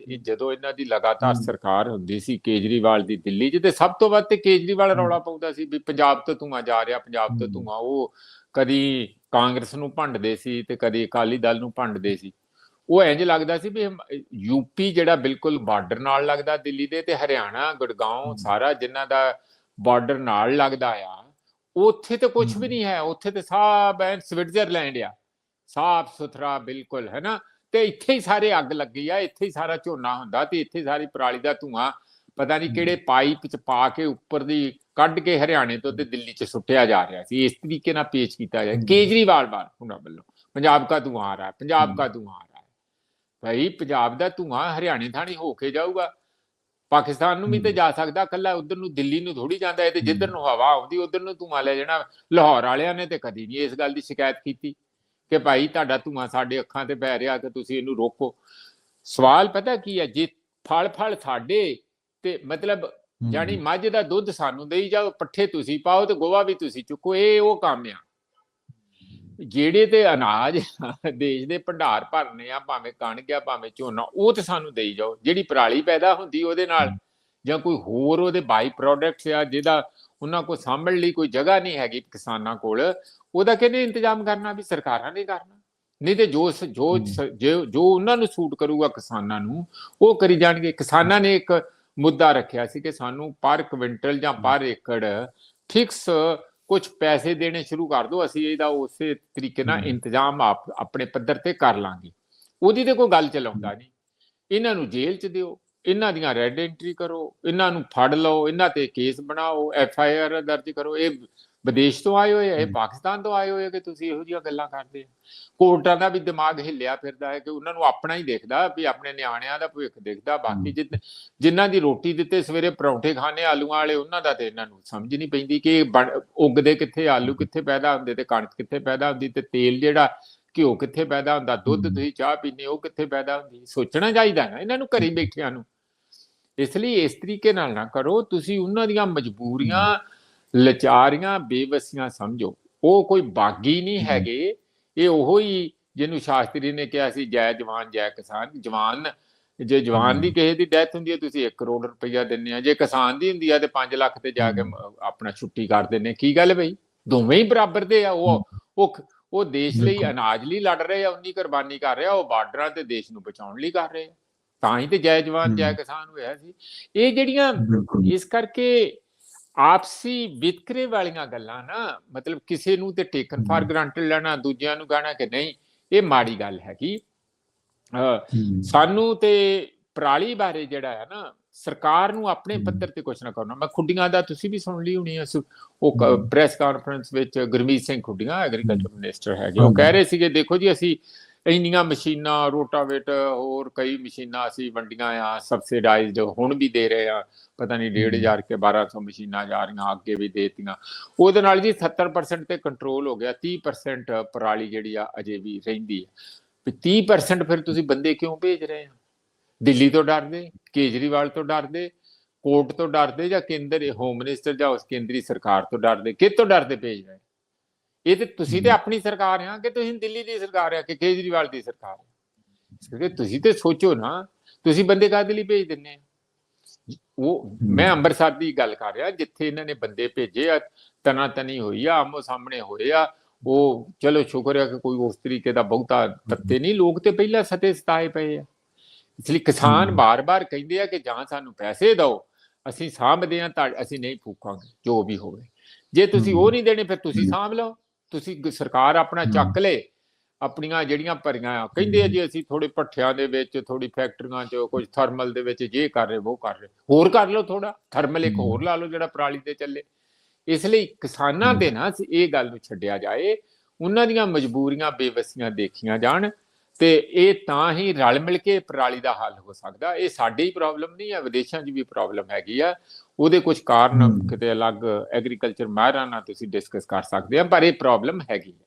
ਇਹ ਜਦੋਂ ਇਹਨਾਂ ਦੀ ਲਗਾਤਾਰ ਸਰਕਾਰ ਹੁੰਦੀ ਸੀ ਕੇਜਰੀਵਾਲ ਦੀ ਦਿੱਲੀ 'ਚ ਤੇ ਸਭ ਤੋਂ ਵੱਧ ਤੇ ਕੇਜਰੀਵਾਲ ਰੌਲਾ ਪਾਉਂਦਾ ਸੀ ਵੀ ਪੰਜਾਬ ਤੋਂ ਧੂੰਆਂ ਜਾ ਰਿਹਾ ਪੰਜਾਬ ਤੋਂ। ਧੂੰਆਂ। ਉਹ ਕਦੀ ਕਾਂਗਰਸ ਨੂੰ ਭੰਡਦੇ ਸੀ ਤੇ ਕਦੀ ਅਕਾਲੀ ਦਲ ਨੂੰ ਭੰਡਦੇ ਸੀ। ਉਹ ਇੰਜ ਲੱਗਦਾ ਸੀ ਵੀ ਯੂਪੀ ਜਿਹੜਾ ਬਿਲਕੁਲ ਬਾਰਡਰ ਨਾਲ ਲੱਗਦਾ ਦਿੱਲੀ ਦੇ ਤੇ ਹਰਿਆਣਾ ਗੁੜਗਾਉਂ। ਸਾਰਾ ਜਿਨ੍ਹਾਂ ਦਾ ਬਾਰਡਰ ਨਾਲ ਲੱਗਦਾ ਆ ਉੱਥੇ ਤੇ ਕੁਝ ਵੀ। ਨਹੀਂ ਹੈ। ਉੱਥੇ ਤੇ ਸਭ ਐਨ ਸਵਿਟਜ਼ਰਲੈਂਡ ਆ। ਸਾਫ਼ ਸੁਥਰਾ ਬਿਲਕੁਲ ਹੈ ਨਾ? ਤੇ ਇੱਥੇ ਹੀ ਸਾਰੇ ਅੱਗ ਲੱਗੀ ਆ ਇੱਥੇ ਹੀ ਸਾਰਾ ਝੋਨਾ ਹੁੰਦਾ ਤੇ ਇੱਥੇ ਸਾਰੀ ਪਰਾਲੀ ਦਾ ਧੂਆਂ ਪਤਾ ਨਹੀਂ। ਕਿਹੜੇ ਪਾਈਪ ਚ ਪਾ ਕੇ ਉੱਪਰ ਦੀ ਕੱਢ ਕੇ ਹਰਿਆਣੇ ਤੋਂ ਤੇ ਦਿੱਲੀ ਚ ਸੁੱਟਿਆ ਜਾ ਰਿਹਾ ਸੀ ਇਸ ਤਰੀਕੇ ਨਾਲ ਪੇਸ਼ ਕੀਤਾ ਹਮ। ਕੇਜਰੀਵਾਲ ਬਾਰ ਉਹਨਾਂ ਵੱਲੋਂ ਪੰਜਾਬ ਦਾ ਧੂਆਂ ਆ ਰਿਹਾ ਪੰਜਾਬ। ਦਾ ਧੂਆਂ ਆ ਰਿਹਾ ਹੈ ਭਾਈ ਪੰਜਾਬ ਦਾ ਧੂਆਂ ਹਰਿਆਣੇ ਥਾਣੀ ਹੋ ਕੇ ਜਾਊਗਾ ਪਾਕਿਸਤਾਨ ਨੂੰ ਵੀ ਤੇ। ਜਾ ਸਕਦਾ ਕੱਲਾ ਉਧਰ ਨੂੰ ਦਿੱਲੀ ਨੂੰ ਥੋੜੀ ਜਾਂਦਾ ਇਹ ਤੇ। ਜਿੱਧਰ ਨੂੰ ਹਵਾ ਆਉਂਦੀ ਉਧਰ ਨੂੰ ਧੂਆਂ ਲੈ ਜਾਣਾ ਲਾਹੌਰ ਵਾਲਿਆਂ ਨੇ ਤੇ ਕਦੀ ਨਹੀਂ ਇਸ ਗੱਲ ਦੀ ਸ਼ਿਕਾਇਤ ਕੀਤੀ ਕਿ ਭਾਈ ਤੁਹਾਡਾ ਧੂਆਂ ਸਾਡੇ ਅੱਖਾਂ ਤੇ ਪੈ ਰਿਹਾ ਤੇ ਤੁਸੀਂ ਇਹਨੂੰ ਰੋਕੋ ਸਵਾਲ ਪਤਾ ਕੀ ਹੈ ਜੇ ਫਲ ਫਲ ਸਾਡੇ ਤੇ ਮਤਲਬ। ਜਾਨੀ ਮੱਝ ਦਾ ਦੁੱਧ ਸਾਨੂੰ ਦੇਈ ਜਾਓ ਪੱਠੇ ਤੁਸੀਂ ਪਾਓ ਤੇ ਗੋਵਾ ਵੀ ਤੁਸੀਂ ਚੁੱਕੋ ਇਹ ਉਹ ਕੰਮ ਆ ਜਿਹੜੇ ਤੇ ਅਨਾਜ ਦੇਸ਼ ਦੇ ਭੰਡਾਰ ਭਰਨੇ ਆ ਭਾਵੇਂ ਕਣਕ ਆ ਭਾਵੇਂ ਝੋਨਾ ਉਹ ਤੇ ਸਾਨੂੰ ਦੇਈ ਜਾਓ ਜਿਹੜੀ ਪਰਾਲੀ ਪੈਦਾ ਹੁੰਦੀ ਉਹਦੇ ਨਾਲ। ਜਾਂ ਕੋਈ ਹੋਰ ਉਹਦੇ ਬਾਈ ਪ੍ਰੋਡਕਟਸ ਆ ਜਿਹਦਾ ਉਹਨਾਂ ਕੋਲ ਸਾਂਭਣ ਲਈ ਕੋਈ ਜਗ੍ਹਾ ਨਹੀਂ ਹੈਗੀ ਕਿਸਾਨਾਂ ਕੋਲ ਉਹਦਾ ਕਿਹਨੇ ਇੰਤਜ਼ਾਮ ਕਰਨਾ ਵੀ ਸਰਕਾਰਾਂ ਨੇ ਕਰਨਾ? ਨਹੀਂ ਤੇ ਜੋ ਜੋ ਜੋ ਉਹਨਾਂ ਨੂੰ ਸੂਟ ਕਰੂਗਾ ਕਿਸਾਨਾਂ ਨੂੰ ਉਹ ਕਰੀ ਜਾਣਗੇ। ਕਿਸਾਨਾਂ ਨੇ ਇੱਕ ਮੁੱਦਾ ਰੱਖਿਆ ਸੀ ਕਿ ਸਾਨੂੰ ਪਰ ਕੁਇੰਟਲ ਜਾਂ ਪਰ ਏਕੜ ਫਿਕਸ ਕੁਝ ਪੈਸੇ ਦੇਣੇ ਸ਼ੁਰੂ ਕਰ ਦਿਓ ਅਸੀਂ ਇਹਦਾ ਉਸੇ ਤਰੀਕੇ ਨਾਲ। ਇੰਤਜ਼ਾਮ ਆਪ ਆਪਣੇ ਪੱਧਰ ਤੇ ਕਰ ਲਾਂਗੇ। ਉਹਦੀ ਤੇ ਕੋਈ ਗੱਲ ਚਲਾਉਂਦਾ ਨਹੀਂ। ਇਹਨਾਂ ਨੂੰ ਜੇਲ੍ਹ 'ਚ ਦਿਓ। ਇਹਨਾਂ ਦੀਆਂ ਰੈੱਡ ਐਂਟਰੀ ਕਰੋ ਇਹਨਾਂ ਨੂੰ ਫੜ ਲਓ ਇਹਨਾਂ ਤੇ ਕੇਸ ਬਣਾਓ ਐਫ ਆਈ ਆਰ ਦਰਜ ਕਰੋ। ਇਹ ਵਿਦੇਸ਼ ਤੋਂ ਆਏ ਹੋਏ ਆ ਇਹ। ਪਾਕਿਸਤਾਨ ਤੋਂ ਆਏ ਹੋਏ ਆ ਕਿ ਤੁਸੀਂ ਇਹੋ ਜਿਹੀਆਂ ਗੱਲਾਂ ਕਰਦੇ ਕੋਰਟਾਂ ਦਾ ਵੀ ਦਿਮਾਗ ਹਿੱਲਿਆ ਫਿਰਦਾ ਹੈ ਕਿ ਉਹਨਾਂ ਨੂੰ ਆਪਣਾ ਹੀ ਦੇਖਦਾ ਵੀ ਆਪਣੇ ਨਿਆਣਿਆਂ ਦਾ ਭਵਿੱਖ ਦੇਖਦਾ ਬਾਕੀ ਜਿਨ੍ਹਾਂ ਦੀ ਰੋਟੀ ਦਿੱਤੇ ਸਵੇਰੇ ਪਰੌਂਠੇ ਖਾਣੇ ਆਲੂਆਂ ਵਾਲੇ ਉਹਨਾਂ ਦਾ ਤੇ ਇਹਨਾਂ ਨੂੰ ਸਮਝ ਨਹੀਂ ਪੈਂਦੀ ਕਿ ਉੱਗਦੇ ਕਿੱਥੇ ਆਲੂ ਕਿੱਥੇ ਪੈਦਾ ਹੁੰਦੇ ਤੇ ਕਣਕ ਕਿੱਥੇ ਪੈਦਾ ਹੁੰਦੀ ਤੇ ਤੇਲ ਜਿਹੜਾ ਘਿਓ ਕਿੱਥੇ ਪੈਦਾ ਹੁੰਦਾ ਦੁੱਧ। ਤੁਸੀਂ ਚਾਹ ਪੀਂਦੇ ਉਹ ਕਿੱਥੇ ਪੈਦਾ ਹੁੰਦੀ? ਸੋਚਣਾ ਚਾਹੀਦਾ ਨਾ ਇਹਨਾਂ ਨੂੰ ਘਰੀ ਬੈਠਿਆਂ ਨੂੰ। ਇਸ ਲਈ ਇਸ ਤਰੀਕੇ ਨਾਲ ਨਾ ਕਰੋ। ਤੁਸੀਂ ਉਹਨਾਂ ਦੀਆਂ ਮਜਬੂਰੀਆਂ ਲਚਾਰੀਆਂ ਬੇਵਸੀਆਂ ਸਮਝੋ। ਉਹ ਕੋਈ ਬਾਗੀ ਨਹੀਂ। ਹੈਗੇ। ਇਹ ਉਹੋ ਹੀ ਜਿਹਨੂੰ ਸ਼ਾਸਤਰੀ ਨੇ ਕਿਹਾ ਸੀ ਜੈ ਜਵਾਨ ਜੈ ਕਿਸਾਨ। ਜਵਾਨ ਜੇ ਜਵਾਨ ਦੀ। ਕਿਸੇ ਦੀ ਡੈਥ ਹੁੰਦੀ ਹੈ ਤੁਸੀਂ 1 ਕਰੋੜ ਰੁਪਈਆ ਦਿੰਦੇ ਆ ਜੇ ਕਿਸਾਨ ਦੀ ਹੁੰਦੀ ਆ ਤੇ 5 ਲੱਖ ਤੇ ਜਾ ਕੇ ਆਪਣਾ ਛੁੱਟੀ ਕਰ ਦਿੰਦੇ ਕੀ ਗੱਲ ਬਈ? ਦੋਵੇਂ ਹੀ ਬਰਾਬਰ ਦੇ ਆ। ਉਹ ਉਹ ਉਹ ਦੇਸ਼ ਲਈ। ਅਨਾਜ ਲਈ ਲੜ ਰਹੇ ਆ ਉਨੀ ਕੁਰਬਾਨੀ ਕਰ ਰਹੇ ਆ। ਉਹ ਬਾਰਡਰਾਂ ਤੇ ਦੇਸ਼ ਨੂੰ ਬਚਾਉਣ ਲਈ ਕਰ ਰਹੇ ਆ। ਤਾਂ ਹੀ ਤੇ ਜੈ ਜਵਾਨ ਜੈ। ਕਿਸਾਨ ਹੋਇਆ ਸੀ ਇਹ ਜਿਹੜੀਆਂ ਇਸ ਕਰਕੇ ਆਪਸੀ ਵਿਤਕਰੇ ਵਾਲੀਆਂ ਗੱਲਾਂ ਨਾ ਮਤਲਬ ਕਿਸੇ ਨੂੰ ਤੇ ਟੇਕਨ ਫਾਰ। ਗ੍ਰਾਂਟਡ ਲੈਣਾ ਦੂਜਿਆਂ ਨੂੰ ਕਹਿਣਾ ਕਿ ਨਹੀਂ ਇਹ ਮਾੜੀ ਗੱਲ ਹੈਗੀ। ਸਾਨੂੰ ਤੇ ਪਰਾਲੀ ਬਾਰੇ ਜਿਹੜਾ ਹੈ ਨਾ ਸਰਕਾਰ ਨੂੰ ਆਪਣੇ। ਪੱਧਰ ਤੇ ਕੁਝ ਨਾ ਕਰਨਾ ਮੈਂ ਖੁੱਡੀਆਂ ਦਾ ਤੁਸੀਂ ਵੀ ਸੁਣ ਲਈ ਹੋਣੀ ਹੈ ਉਹ। ਪ੍ਰੈਸ ਕਾਨਫਰੰਸ ਵਿੱਚ ਗੁਰਮੀਤ ਸਿੰਘ ਖੁੱਡੀਆਂ ਐਗਰੀਕਲਚਰ ਮਿਨਿਸਟਰ ਹੈਗੇ ਉਹ। ਕਹਿ ਰਹੇ ਸੀਗੇ ਦੇਖੋ ਜੀ ਅਸੀਂ ਇੰਨੀਆਂ ਮਸ਼ੀਨਾਂ ਰੋਟਾਵੇਟਰ ਹੋਰ ਕਈ ਮਸ਼ੀਨਾਂ ਅਸੀਂ ਵੰਡੀਆਂ ਆ ਸਬਸਿਡਾਈਜ਼ਡ ਹੁਣ ਵੀ ਦੇ ਰਹੇ ਆ। ਪਤਾ ਨਹੀਂ 1.5 ਕੇ 1200 ਮਸ਼ੀਨਾਂ ਜਾ ਰਹੀਆਂ ਅੱਗੇ ਵੀ ਦੇਤੀਆਂ। ਉਹਦੇ ਨਾਲ ਜੀ 70% ਤੇ ਕੰਟਰੋਲ ਹੋ ਗਿਆ 30% ਪਰਾਲੀ ਜਿਹੜੀ ਆ ਅਜੇ ਵੀ ਰਹਿੰਦੀ ਹੈ ਵੀ 30% ਫਿਰ ਤੁਸੀਂ ਬੰਦੇ ਕਿਉਂ ਭੇਜ ਰਹੇ ਆ ਦਿੱਲੀ ਤੋਂ ਡਰਦੇ ਕੇਜਰੀਵਾਲ ਤੋਂ ਡਰਦੇ ਕੋਰਟ ਤੋਂ ਡਰਦੇ ਜਾਂ ਕੇਂਦਰ ਹੋਮ ਮਿਨਿਸਟਰ ਜਾਂ ਉਸ ਕੇਂਦਰੀ ਸਰਕਾਰ ਤੋਂ ਡਰਦੇ? ਕਿਹ ਤੋਂ ਡਰਦੇ ਭੇਜ ਰਹੇ? ਇਹ ਤੇ ਤੁਸੀਂ ਤੇ। ਆਪਣੀ ਸਰਕਾਰ ਆ ਕਿ ਤੁਸੀਂ ਦਿੱਲੀ ਦੀ ਸਰਕਾਰ ਆ ਕਿ ਕੇਜਰੀਵਾਲ ਦੀ ਸਰਕਾਰ ਆ ਇਸ ਕਰਕੇ ਤੁਸੀਂ ਤੇ ਸੋਚੋ ਨਾ ਤੁਸੀਂ ਬੰਦੇ ਕਾਹਦੇ ਲਈ ਭੇਜ ਦਿੰਨੇ ਆ ਉਹ ਮੈਂ ਅੰਮ੍ਰਿਤਸਰ ਦੀ ਗੱਲ ਕਰ ਰਿਹਾ ਜਿੱਥੇ ਇਹਨਾਂ ਨੇ ਬੰਦੇ ਭੇਜੇ ਆ ਤਨਾ ਤਨੀ ਹੋਈ ਆ ਆਮੋ ਸਾਹਮਣੇ ਹੋਏ ਆ ਉਹ ਚਲੋ ਸ਼ੁਕਰ ਹੈ ਕਿ ਕੋਈ ਉਸ ਤਰੀਕੇ ਦਾ ਬਹੁਤਾ ਤੱਤੇ ਨਹੀਂ ਲੋਕ ਤੇ ਪਹਿਲਾਂ ਸਤੇ ਸਤਾਏ ਪਏ ਆ ਇਸ ਲਈ ਕਿਸਾਨ। ਬਾਰ-ਬਾਰ ਕਹਿੰਦੇ ਆ ਕਿ ਜਾਂ ਸਾਨੂੰ ਪੈਸੇ ਦਿਓ ਅਸੀਂ ਸਾਂਭਦੇ ਆ ਤਾਂ ਅਸੀਂ ਨਹੀਂ ਫੂਕਾਂਗੇ ਜੋ ਵੀ ਹੋਵੇ ਜੇ ਤੁਸੀਂ ਉਹ। ਨਹੀਂ ਦੇਣੇ ਫਿਰ ਤੁਸੀਂ। ਸਾਂਭ ਲਓ ਤੁਸੀਂ ਸਰਕਾਰ ਆਪਣਾ ਚੱਕ ਲੇ ਆਪਣੀਆਂ ਜਿਹੜੀਆਂ ਭਰੀਆਂ ਆ ਕਹਿੰਦੇ ਆ ਜੀ ਅਸੀਂ ਥੋੜੇ ਪੱਠਿਆਂ ਦੇ ਵਿੱਚ ਥੋੜੀ ਫੈਕਟਰੀਆਂ 'ਚ ਕੁਝ ਥਰਮਲ ਦੇ ਵਿੱਚ ਜੇ ਕਰ ਰਹੇ ਉਹ ਕਰ ਰਹੇ ਹੋਰ ਕਰ ਲਓ ਥੋੜਾ ਥਰਮਲ ਇੱਕ। ਹੋਰ ਲਾ ਲਓ ਜਿਹੜਾ ਪਰਾਲੀ ਤੇ ਚੱਲੇ ਇਸ ਲਈ ਕਿਸਾਨਾਂ। ਦੇ ਨਾ ਇਹ ਗੱਲ ਨੂੰ ਛੱਡਿਆ ਜਾਏ ਉਹਨਾਂ ਦੀਆਂ ਮਜਬੂਰੀਆਂ ਬੇਵਸੀਆਂ ਦੇਖੀਆਂ ਜਾਣ ਤੇ ਇਹ ਤਾਂ ਹੀ ਰਲ ਮਿਲ ਕੇ ਪਰਾਲੀ ਦਾ ਹੱਲ ਹੋ ਸਕਦਾ। ਇਹ ਸਾਡੀ ਪ੍ਰੋਬਲਮ ਨਹੀਂ ਹੈ ਵਿਦੇਸ਼ਾਂ 'ਚ ਵੀ ਪ੍ਰੋਬਲਮ ਹੈਗੀ ਆ। ਉਹਦੇ ਕੁਝ ਕਾਰਨ। ਕਿਤੇ ਅਲੱਗ ਐਗਰੀਕਲਚਰ ਮਾਹਿਰਾਂ ਨਾਲ ਤੁਸੀਂ ਡਿਸਕਸ ਕਰ ਸਕਦੇ ਆ ਪਰ ਇਹ ਪ੍ਰੋਬਲਮ ਹੈਗੀ ਹੈ